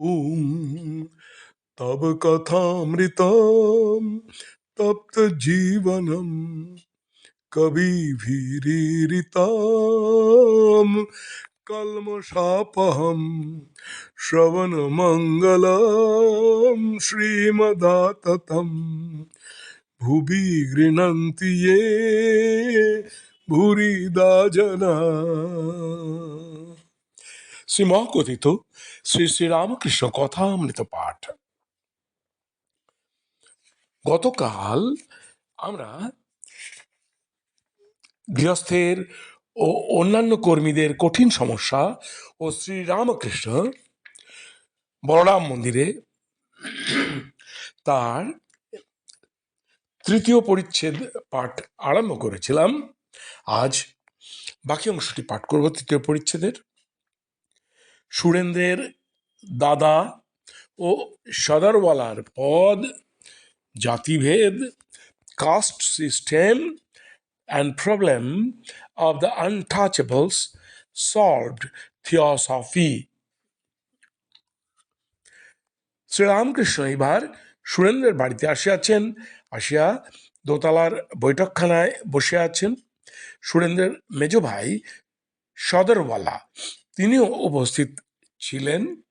ॐ तव कथामृतं तप्तजीवनं कविभिरीरितां कल्मषापहं श्रवणमङ्गलं श्रीमदाततं ভুবি গৃণন্তি ये ভুরিদা জনা শ্রীমকথিত শ্রী শ্রীরামকৃষ্ণ কথামৃত পাঠ। গতকাল আমরা গৃহস্থের ও অন্যান্য কর্মীদের কঠিন সমস্যা ও শ্রীরামকৃষ্ণ বলরাম মন্দিরে তার তৃতীয় পরিচ্ছেদ পাঠ আরম্ভ করেছিলাম। আজ বাকি অংশটি পাঠ করব তৃতীয় পরিচ্ছেদের। সুরেন্দ্রের দাদা ও সদরওয়ালার পদ, জাতিভেদ caste system and problem of the untouchables solved theosophy Sri Ramakrishna এবার সুরেন্দ্রের বাড়িতে আসিয়াছেন আসিয়া দোতলার বৈঠকখানায় বসে আছেন। সুরেন্দ্রের মেজ ভাই সদরওয়ালা। তিনিও উপস্থিত ছিলেন।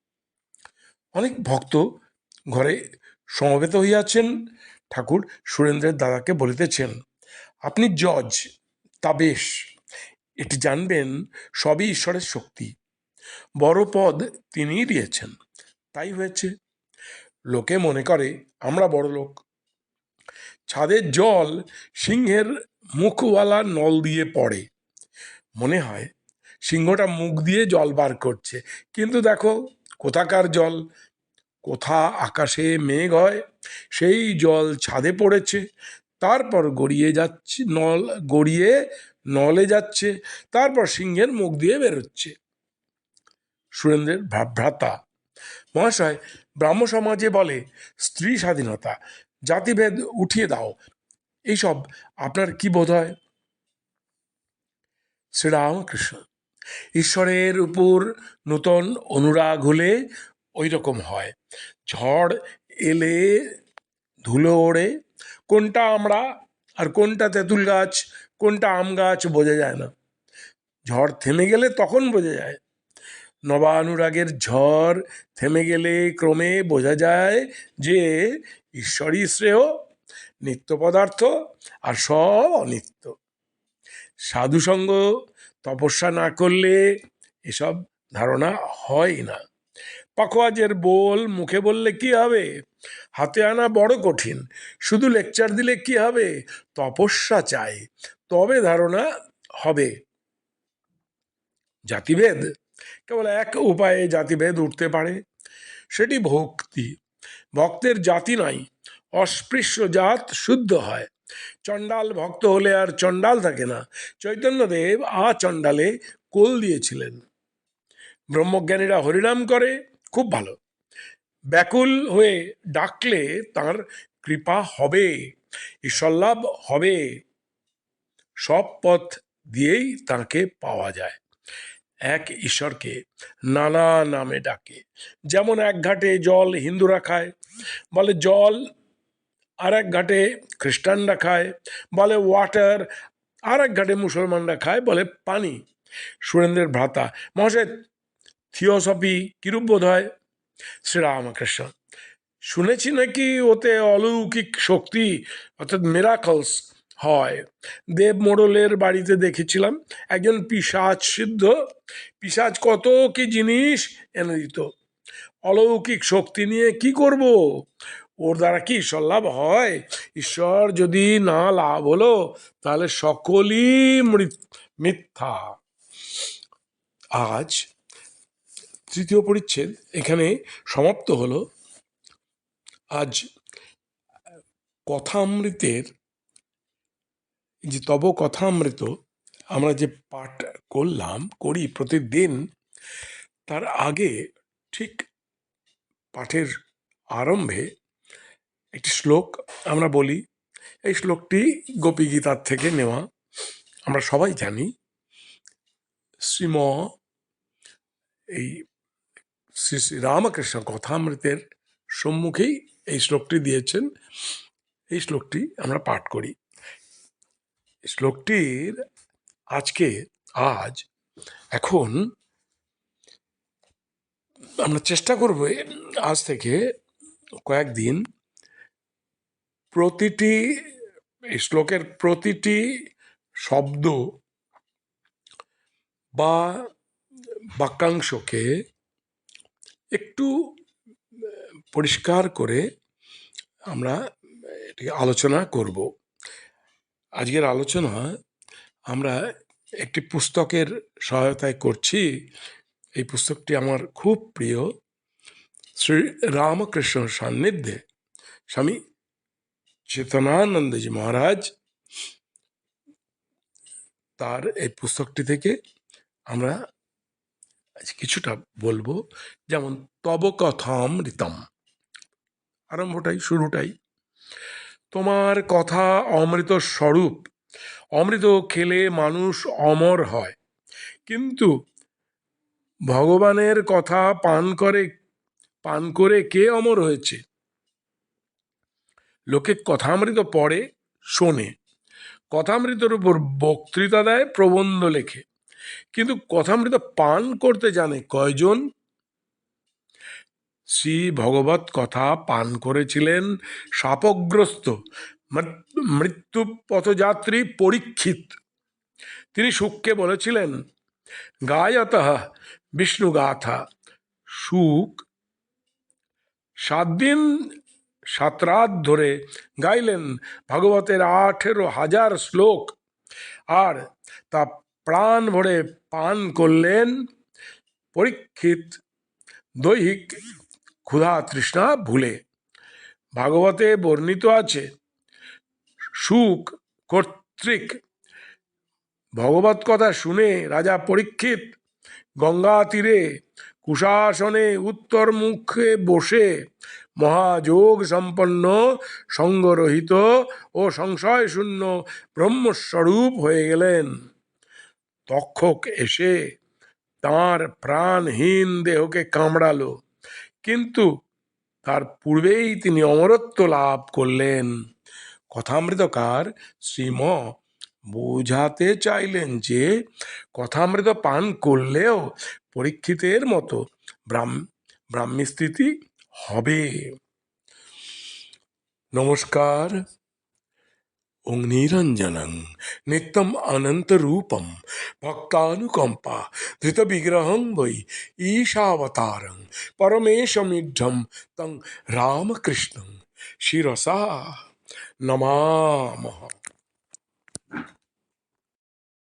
অনেক ভক্ত ঘরে সমবেত হইয়াছেন। ঠাকুর সুরেন্দ্রের দাদাকে বলিতেছেন, আপনি জজ তা বেশ এটি জানবেন, সবই ঈশ্বরের শক্তি। বড় পদ তিনিই দিয়েছেন, তাই হয়েছে। লোকে মনে করে, আমরা বড় লোক। ছাদের জল সিংহের মুখওয়ালা নল দিয়ে পড়ে। মনে হয় সিংহটা মুখ দিয়ে জল বার করছে। কিন্তু দেখো, কোথাকার জল? কোথা আকাশে মেঘ হয়? সেই জল ছাদে পড়েছে, তারপর গড়িয়ে যাচ্ছে, নল, গড়িয়ে নলে যাচ্ছে, তারপর সিংহের মুখ দিয়ে বেরোচ্ছে। সুরেন্দ্রের ভ্রা- ভ্রাতা মহাশয় ব্রাহ্ম সমাজে বলে স্ত্রী স্বাধীনতা, জাতিভেদ উঠিয়ে দাও। এইসব আপনার কি বোধ হয়? শ্রীরামকৃষ্ণ ঈশ্বরের উপর নূতন অনুরাগ হলে ওই রকম হয়। ঝড় এলে ধুলো ওড়ে, কোনটা আমরা আর কোনটা তেঁতুল গাছ, কোনটা আম গাছ বোঝা যায় না। ঝড় থেমে গেলে তখন বোঝা যায়। নবানুরাগের ঝড় থেমে গেলে ক্রমে বোঝা যায় যে ঈশ্বরই শ্রেয়, নিত্য পদার্থ আর সব অনিত্য। সাধুসঙ্গ তপস্যা না করলে এসব ধারণা হয় না। পাখোয়াজের বোল মুখে বললে কি হবে? হাতে আনা বড় কঠিন। শুধু লেকচার দিলে কি হবে? তপস্যা চাই। তবে ধারণা হবে। জাতিভেদ? কেবল এক উপায়ে জাতিভেদ উঠতে পারে। সেটি ভক্তি। ভক্তের জাতি নাই অস্পৃশ্য জাত শুদ্ধ হয়। চণ্ডাল ভক্ত হলে আর চণ্ডাল থাকে না। চৈতন্যদেব আ চণ্ডালে কোল দিয়েছিলেন। ব্রহ্মজ্ঞানীরা হরিনাম করে, খুব ভালো। ব্যাকুল হয়ে ডাকলে তার কৃপা হবে, ঈশ্বরলাভ হবে, সব পথ দিয়েই তাকে পাওয়া যায়। এক ঈশ্বরকে নানা নামে ডাকে, যেমন এক ঘাটে জল হিন্দুরা খায়, বলে জল আর এক ঘাটে খ্রিস্টানরা খায়, বলে ওয়াটার আর এক ঘাটে মুসলমানরা খায়, বলে পানি। সুরেন্দ্রের ভ্রাতা, মহাশয় থিওসফি কিরূপ বোধ হয়? শ্রীরামকৃষ্ণ শুনেছি নাকি ওতে অলৌকিক শক্তি, অর্থাৎ মেরাকলস হয়। দেব মোড়লের বাড়িতে দেখেছিলাম, একজন পিসাজ সিদ্ধ। পিসাজ কত কি জিনিস এনে দিত। অলৌকিক শক্তি নিয়ে কি করব? ওর দ্বারা কি ঈশ্বর লাভ হয়? ঈশ্বর যদি না লাভ হলো, তাহলে সকলই মিথ্যা। আজ তৃতীয় পরিচ্ছেদ এখানে সমাপ্ত হলো। আজ কথামৃতের যে তব কথামৃত আমরা যে পাঠ করলাম, করি প্রতিদিন, তার আগে ঠিক পাঠের আরম্ভে একটি শ্লোক আমরা বলি। এই শ্লোকটি গোপী গীতার থেকে নেওয়া। আমরা সবাই জানি। শ্রীম এই শ্রী শ্রী রামকৃষ্ণ কথামৃতের সম্মুখেই এই শ্লোকটি দিয়েছেন। এই শ্লোকটি আমরা পাঠ করি। শ্লোকটির আজকে, আজ, এখন আমরা চেষ্টা করব আজ থেকে কয়েকদিন প্রতিটি শ্লোকের প্রতিটি শব্দ বা বাক্যাংশকে একটু, পরিষ্কার করে আমরা এটি আলোচনা করব। আজকের আলোচনা আমরা একটি পুস্তকের সহায়তায় করছি। এই পুস্তকটি আমার খুব প্রিয়। শ্রী রামকৃষ্ণ সান্নিধ্যে স্বামী চেতনানন্দজি মহারাজ তার এই পুস্তকটি থেকে আমরা কিছুটা বলব। যেমন তব কথামৃতম আরম্ভটাই, শুরুটাই। তোমার কথা অমৃত স্বরূপ। অমৃত খেলে মানুষ অমর হয়। কিন্তু ভগবানের কথা পান করে পান করে কে অমর হয়েছে? লোকে কথামৃত পড়ে, শোনে। কথামৃতর উপর বক্তৃতা দেয়, প্রবন্ধ লেখে। কিন্তু কথামৃত পান করতে জানে কয়জন? শ্রী ভগবত কথা পান করেছিলেন শাপগ্রস্ত মৃত- মৃত্যু পথযাত্রী পরীক্ষিত। তিনি সুখকে বলেছিলেন, গায়ত বিষ্ণু গাথা সুখ সাত দিন সাত রাত ধরে গাইলেন ভাগবতের আঠেরো হাজার শ্লোক। আর তা প্রাণ ভরে পান করলেন পরীক্ষিত দৈহিক ক্ষুধা তৃষ্ণা ভুলে। ভাগবতে বর্ণিত আছে, সুখ কর্তৃক। ভগবত কথা শুনে রাজা পরীক্ষিত গঙ্গা তীরে কুশাসনে উত্তর মুখে বসে মহাযোগ সম্পন্ন, সঙ্গরহিত ও সংশয় শূন্য ব্রহ্মস্বরূপ হয়ে গেলেন। তক্ষক এসে তাঁর প্রাণহীন দেহকে কামড়ালো, কিন্তু তার পূর্বেই তিনি অমরত্ব লাভ করলেন। কথামৃতকার শ্রীম বোঝাতে চাইলেন যে, কথামৃত পান করলেও পরীক্ষিতের মতো ব্রাহ্ম স্থিতি হবে। নমস্কার। ওং নিরঞ্জনং নিত্যম অনন্তরূপম ভক্তানুকম্পা ধৃতবিগ্রহং বৈ ঈশাবতারং পরমেশমিঢ্ঢম তং রামকৃষ্ণং শিরসা নমামः।